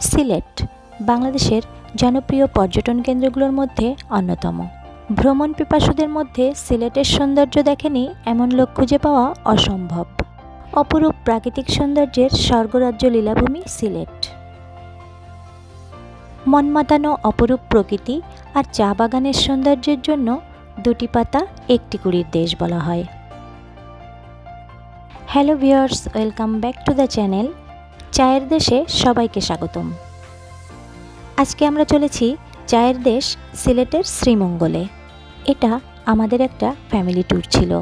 সিলেট, বাংলাদেশের জনপ্রিয় পর্যটন কেন্দ্রগুলোর মধ্যে অন্যতম। ভ্রমণ পিপাসুদের মধ্যে সিলেটের সৌন্দর্য দেখেনি এমন লোক খুঁজে পাওয়া অসম্ভব। অপরূপ প্রাকৃতিক সৌন্দর্যের স্বর্গরাজ্য লীলাভূমি সিলেট। মনমাতানো অপরূপ প্রকৃতি আর চা বাগানের সৌন্দর্যের জন্য দুটি পাতা একটি কুড়ির দেশ বলা হয়। Hello viewers, welcome back to the channel. চায়ের দেশে সবাইকে স্বাগতম। আজকে আমরা চলেছি চায়ের দেশ সিলেটের শ্রীমঙ্গলে। এটা আমাদের একটা ফ্যামিলি ট্যুর ছিল।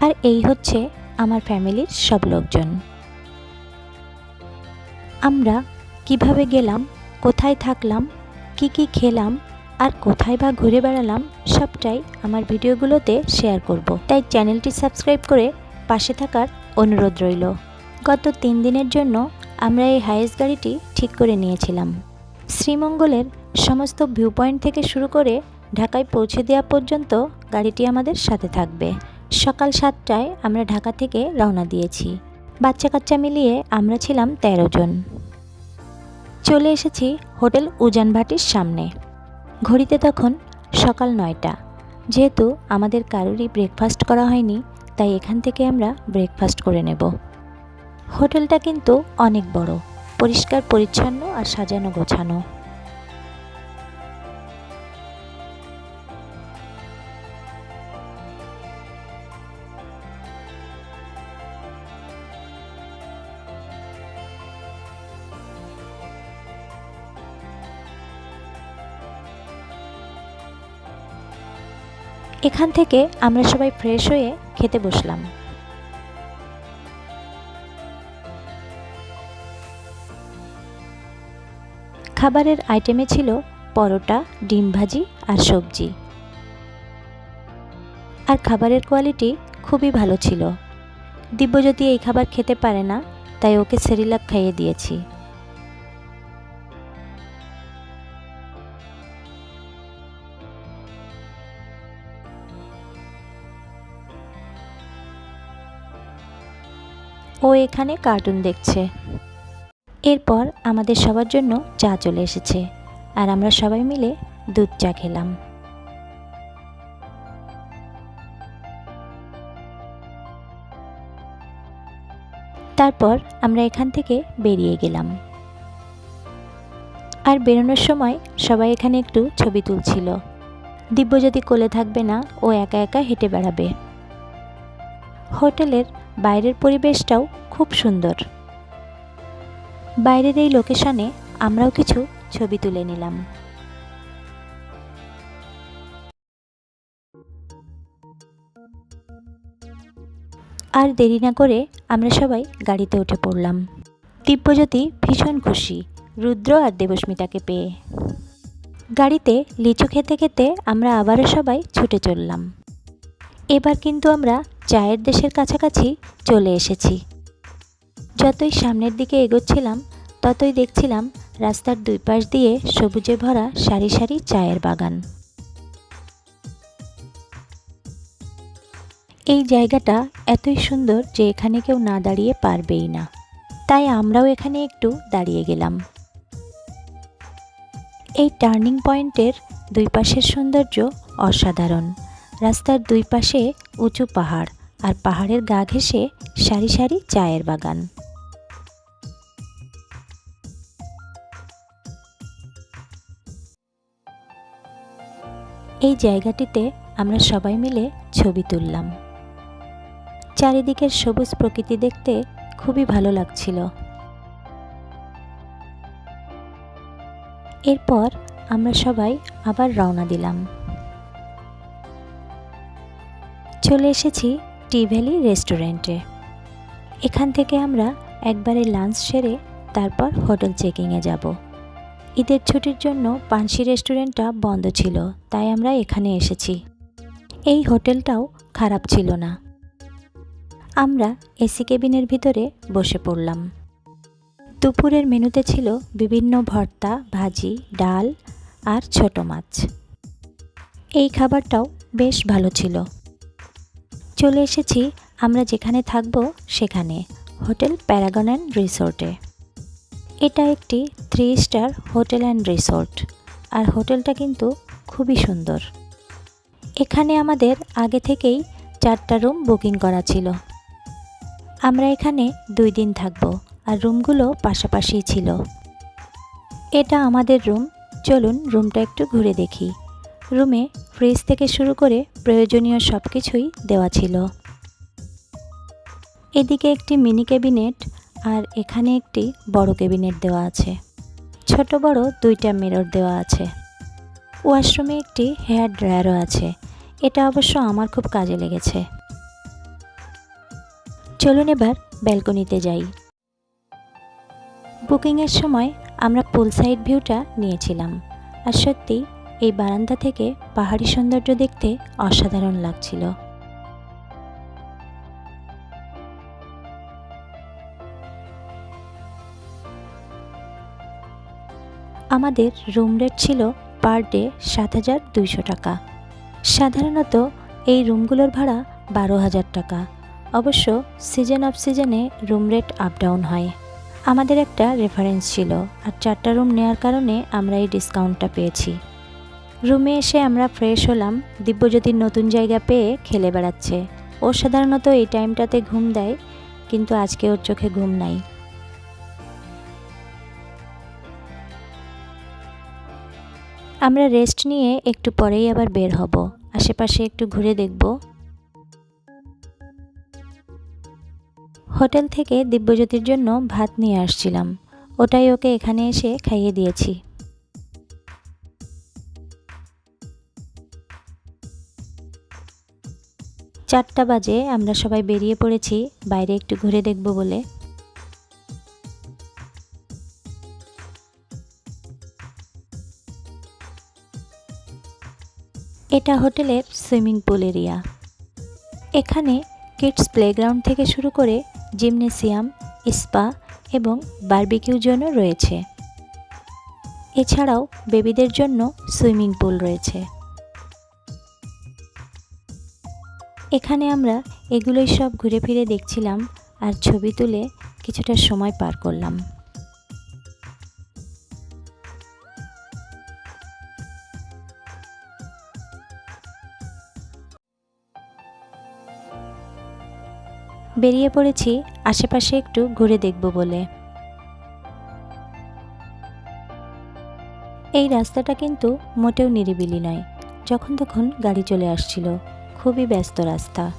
আর এই হচ্ছে আমার ফ্যামিলির সব লোকজন। আমরা কীভাবে গেলাম, কোথায় থাকলাম, কি কি খেলাম, আর কোথায় বা ঘুরে বেড়ালাম, সবটাই আমার ভিডিওগুলোতে শেয়ার করব। তাই চ্যানেলটি সাবস্ক্রাইব করে পাশে থাকার অনুরোধ রইল। গত তিন দিনের জন্য আমরা এই হাইস গাড়িটি ঠিক করে নিয়েছিলাম। শ্রীমঙ্গলের সমস্ত ভিউ পয়েন্ট থেকে শুরু করে ঢাকায় পৌঁছে দেওয়া পর্যন্ত গাড়িটি আমাদের সাথে থাকবে। সকাল সাতটায় আমরা ঢাকা থেকে রওনা দিয়েছি। বাচ্চা কাচ্চা মিলিয়ে আমরা ছিলাম তেরো জন। চলে এসেছি হোটেল উজান ভাটির সামনে। ঘড়িতে তখন সকাল নয়টা। যেহেতু আমাদের কারোরই ব্রেকফাস্ট করা হয়নি, তাই এখান থেকে আমরা ব্রেকফাস্ট করে নেব। হোটেলটা কিন্তু অনেক বড়, পরিষ্কার, পরিচ্ছন্ন আর সাজানো গোছানো। এখান থেকে আমরা সবাই ফ্রেশ হয়ে খেতে বসলাম। খাবারের আইটেমে ছিল পরোটা, ডিম ভাজি আর সবজি। আর খাবারের কোয়ালিটি খুবই ভালো ছিল। দিব্যজ্যোতি এই খাবার খেতে পারে না, তাই ওকে সেরিলাক খাইয়ে দিয়েছি। ও এখানে কার্টুন দেখছে। এরপর আমাদের সবার জন্য চা চলে এসেছে। আর আমরা সবাই মিলে দুধ চা খেলাম। তারপর আমরা এখান থেকে বেরিয়ে গেলাম। আর বেরোনোর সময় সবাই এখানে একটু ছবি তুলছিল। দিব্য যদি কোলে থাকবে না, ও একা একা হেঁটে বেড়াবে। হোটেলের বাইরের পরিবেশটাও খুব সুন্দর। বাইরের এই লোকেশনে আমরাও কিছু ছবি তুলে নিলাম। আর দেরি না করে আমরা সবাই গাড়িতে উঠে পড়লাম। দিব্যজ্যোতি ভীষণ খুশি, রুদ্র আর দেবস্মিতাকে পেয়ে। গাড়িতে লিচু খেতে খেতে আমরা আবারও সবাই ছুটে চললাম। এবার কিন্তু আমরা চায়ের দেশের কাছাকাছি চলে এসেছি। যতই সামনের দিকে এগোচ্ছিলাম, ততই দেখছিলাম রাস্তার দুই পাশ দিয়ে সবুজে ভরা সারি সারি চায়ের বাগান। এই জায়গাটা এতই সুন্দর যে এখানে কেউ না দাঁড়িয়ে পারবেই না। তাই আমরাও এখানে একটু দাঁড়িয়ে গেলাম। এই টার্নিং পয়েন্টের দুই পাশের সৌন্দর্য অসাধারণ। রাস্তার দুই পাশে উঁচু পাহাড় আর পাহাড়ের গা ঘেঁষে সারি সারি চায়ের বাগান। এই জায়গাটিতে আমরা সবাই মিলে ছবি তুললাম। চারিদিকের সবুজ প্রকৃতি দেখতে খুবই ভালো লাগছিল। এরপর আমরা সবাই আবার রওনা দিলাম। চলে এসেছি টি ভ্যালি রেস্টুরেন্টে। এখান থেকে আমরা একবারে লাঞ্চ সেরে তারপর হোটেল চেকিংয়ে যাব। ঈদের ছুটির জন্য পানসি রেস্টুরেন্টটা বন্ধ ছিল, তাই আমরা এখানে এসেছি। এই হোটেলটাও খারাপ ছিল না। আমরা এসি কেবিনের ভিতরে বসে পড়লাম। দুপুরের মেনুতে ছিল বিভিন্ন ভর্তা, ভাজি, ডাল আর ছোট মাছ। এই খাবারটাও বেশ ভালো ছিল। চলে এসেছি আমরা যেখানে থাকব সেখানে, হোটেল প্যারাগন অ্যান্ড রিসোর্টে। এটা একটি three star hotel and resort আর হোটেলটা কিন্তু খুবই সুন্দর। এখানে আমাদের আগে থেকেই চারটা রুম বুকিং করা ছিল। আমরা এখানে দুই দিন থাকব, আর রুমগুলো পাশাপাশি ছিল। এটা আমাদের রুম চলুন রুমটা একটু ঘুরে দেখি। রুমে ফ্রিজ থেকে শুরু করে প্রয়োজনীয় সব কিছুই দেওয়া ছিল। এদিকে একটি মিনি ক্যাবিনেট আর এখানে একটি বড় ক্যাবিনেট দেওয়া আছে। ছোট বড় দুইটা মিরর দেওয়া আছে। ওয়াশরুমে একটি হেয়ার ড্রায়ারও আছে। এটা অবশ্য আমার খুব কাজে লেগেছে। চলুন এবার ব্যালকনিতে যাই। বুকিংয়ের সময় আমরা পুল সাইড ভিউটা নিয়েছিলাম। আর সত্যি এই বারান্দা থেকে পাহাড়ি সৌন্দর্য দেখতে অসাধারণ লাগছিল। আমাদের রুম রেট ছিল পার ডে সাত হাজার দুইশো টাকা। সাধারণত এই রুমগুলোর ভাড়া বারো হাজার টাকা। অবশ্য সিজন অফ সিজনে রুম রেট আপ ডাউন হয়। আমাদের একটা রেফারেন্স ছিল আর চারটা রুম নেওয়ার কারণে আমরা এই ডিসকাউন্টটা পেয়েছি। রুমে এসে আমরা ফ্রেশ হলাম দিব্যজ্যোতির নতুন জায়গা পেয়ে খেলে বেড়াচ্ছে। ও সাধারণত এই টাইমটাতে ঘুম দেয়, কিন্তু আজকে ওর চোখে ঘুম নাই। আমরা রেস্ট নিয়ে একটু পরেই আবার বের হব। আশেপাশে একটু ঘুরে দেখব। হোটেল থেকে দিব্যজ্যোতির জন্য ভাত নিয়ে আসছিলাম। ওটাই ওকে এখানে এসে খাইয়ে দিয়েছি। চারটা বাজে, আমরা সবাই বেরিয়ে পড়েছি। বাইরে একটু ঘুরে দেখব বলে। এটা হোটেলের সুইমিং পুল এরিয়া। এখানে কিডস প্লেগ্রাউন্ড থেকে শুরু করে জিমনেসিয়াম, স্পা এবং বার্বিকিউ জন্য রয়েছে। এছাড়াও বেবিদের জন্য সুইমিং পুল রয়েছে। এখানে আমরা এগুলোই সব ঘুরে ফিরে দেখছিলাম আর ছবি তুলে কিছুটা সময় পার করলাম। বেরিয়ে পড়েছি, আশেপাশে একটু ঘুরে দেখব বলে। এই রাস্তাটা কিন্তু মোটেও নিরিবিলি নয়। যখন তখন গাড়ি চলে আসছিল। খুবই ব্যস্ত রাস্তা।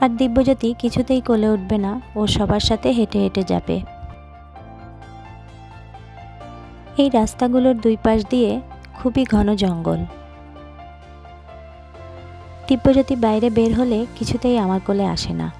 আর দিব্যজ্যোতি কিছুতেই কোলে উঠবে না ও সবার সাথে হেঁটে হেঁটে যাবে। এই রাস্তাগুলোর দুই পাশ দিয়ে খুবই ঘন জঙ্গল। দিব্যজ্যোতি বাইরে বের হলে কিছুতেই আমার কোলে আসে না।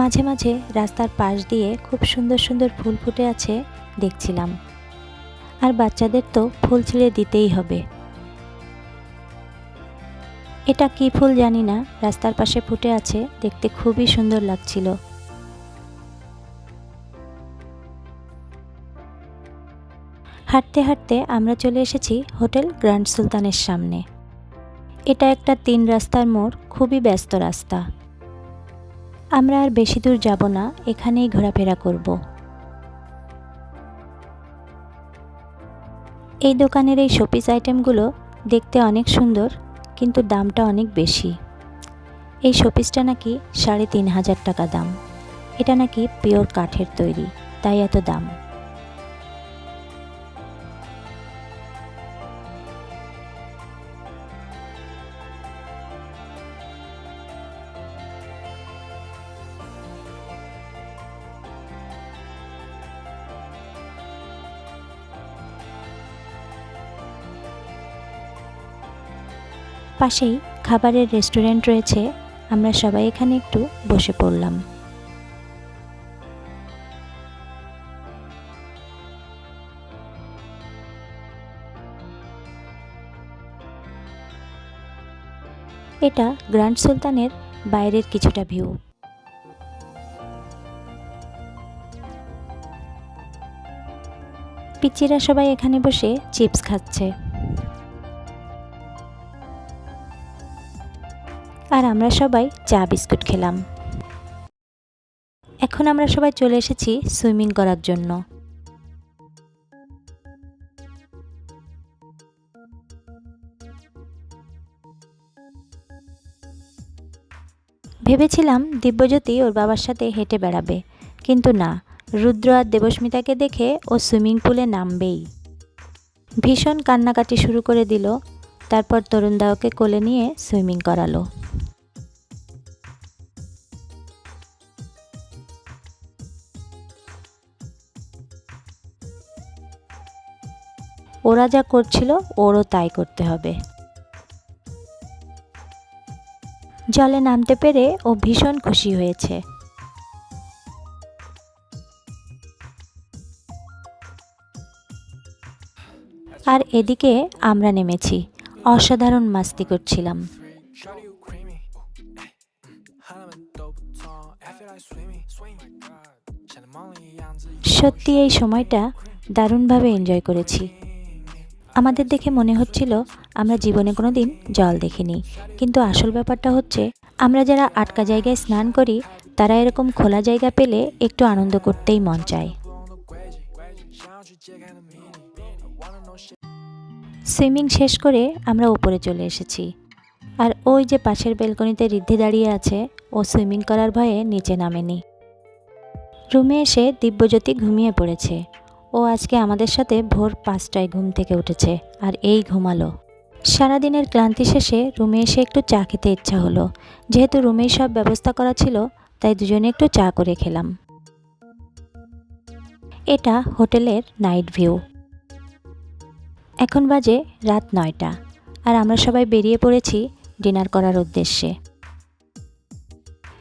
মাঝে মাঝে রাস্তার পাশ দিয়ে খুব সুন্দর সুন্দর ফুল ফুটে আছে দেখছিলাম। আর বাচ্চাদের তো ফুল ছিঁড়ে দিতেই হবে। এটা কি ফুল জানি না, রাস্তার পাশে ফুটে আছে, দেখতে খুবই সুন্দর লাগছিল। হাঁটতে হাঁটতে আমরা চলে এসেছি হোটেল গ্র্যান্ড সুলতানের সামনে। এটা একটা তিন রাস্তার মোড়, খুবই ব্যস্ত রাস্তা। আমরা আর বেশি দূর যাব না, এখানেই ঘোরাফেরা করব। এই দোকানের এই শোপিস আইটেমগুলো দেখতে অনেক সুন্দর, কিন্তু দামটা অনেক বেশি। এই শোপিসটা নাকি সাড়ে তিন হাজার টাকা দাম। এটা নাকি পিওর কাঠের তৈরি, তাই এত দাম। পাশেই খাবারের রেস্টুরেন্ট রয়েছে। আমরা সবাই এখানে একটু বসে পড়লাম। এটা গ্র্যান্ড সুলতানের বাইরের কিছুটা ভিউ। পিচ্চিরা সবাই এখানে বসে চিপস খাচ্ছে। আর আমরা সবাই চা বিস্কুট খেলাম। এখন আমরা সবাই চলে এসেছি সুইমিং করার জন্য। ভেবেছিলাম দিব্যজ্যোতি ওর বাবার সাথে হেঁটে বেড়াবে, কিন্তু না, রুদ্র আর দেবস্মিতাকে দেখে ও সুইমিং পুলে নামবেই। ভীষণ কান্নাকাটি শুরু করে দিল, তারপর তরুণদা ওকে কোলে নিয়ে সুইমিং করালো। ওরা যা করছিল, ওরও তাই করতে হবে। জলে নামতে পেরে ও ভীষণ খুশি হয়েছে। আর এদিকে আমরা নেমেছি। অসাধারণ মাস্তি করছিলাম। সত্যি এই সময়টা দারুণভাবে এনজয় করেছি। আমাদের দেখে মনে হচ্ছিল আমরা জীবনে কোনো দিন জল দেখিনি। কিন্তু আসল ব্যাপারটা হচ্ছে, আমরা যারা আটকা জায়গায় স্নান করি, তারা এরকম খোলা জায়গা পেলে একটু আনন্দ করতেই মন চায়। সুইমিং শেষ করে আমরা উপরে চলে এসেছি। আর ওই যে পাশের বেলকনিতে ঋদ্ধি দাঁড়িয়ে আছে, ও সুইমিং করার ভয়ে নিচে নামেনি। রুমে এসে দিব্যজ্যোতি ঘুমিয়ে পড়েছে। ও আজকে আমাদের সাথে ভোর পাঁচটায় ঘুম থেকে উঠেছে আর এই ঘুমালো। সারাদিনের ক্লান্তি শেষে রুমে এসে একটু চা খেতে ইচ্ছা হলো। যেহেতু রুমেই সব ব্যবস্থা করা ছিল, তাই দুজনে একটু চা করে খেলাম। এটা হোটেলের নাইট ভিউ। এখন বাজে রাত নয়টা আর আমরা সবাই বেরিয়ে পড়েছি ডিনার করার উদ্দেশ্যে।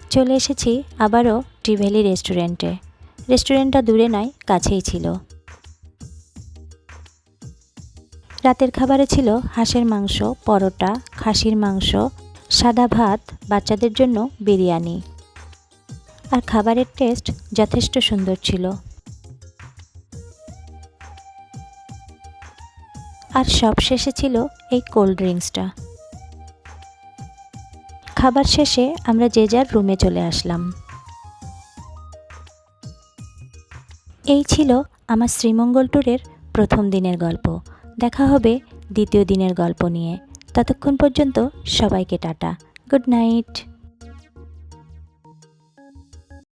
চলে এসেছি আবারও ট্রিভেলি রেস্টুরেন্টে। রেস্টুরেন্টটা দূরে নয়, কাছেই ছিল। রাতের খাবারে ছিল হাঁসের মাংস, পরোটা, খাসির মাংস, সাদা ভাত, বাচ্চাদের জন্য বিরিয়ানি। আর খাবারের টেস্ট যথেষ্ট সুন্দর ছিল। আর সব শেষে ছিল এই কোল্ড ড্রিঙ্কসটা। খাবার শেষে আমরা যে যার রুমে চলে আসলাম। এই ছিল আমার শ্রীমঙ্গল ট্যুরের প্রথম দিনের গল্প। দেখা হবে দ্বিতীয় দিনের গল্প নিয়ে। ততক্ষণ পর্যন্ত সবাইকে টাটা। Good night.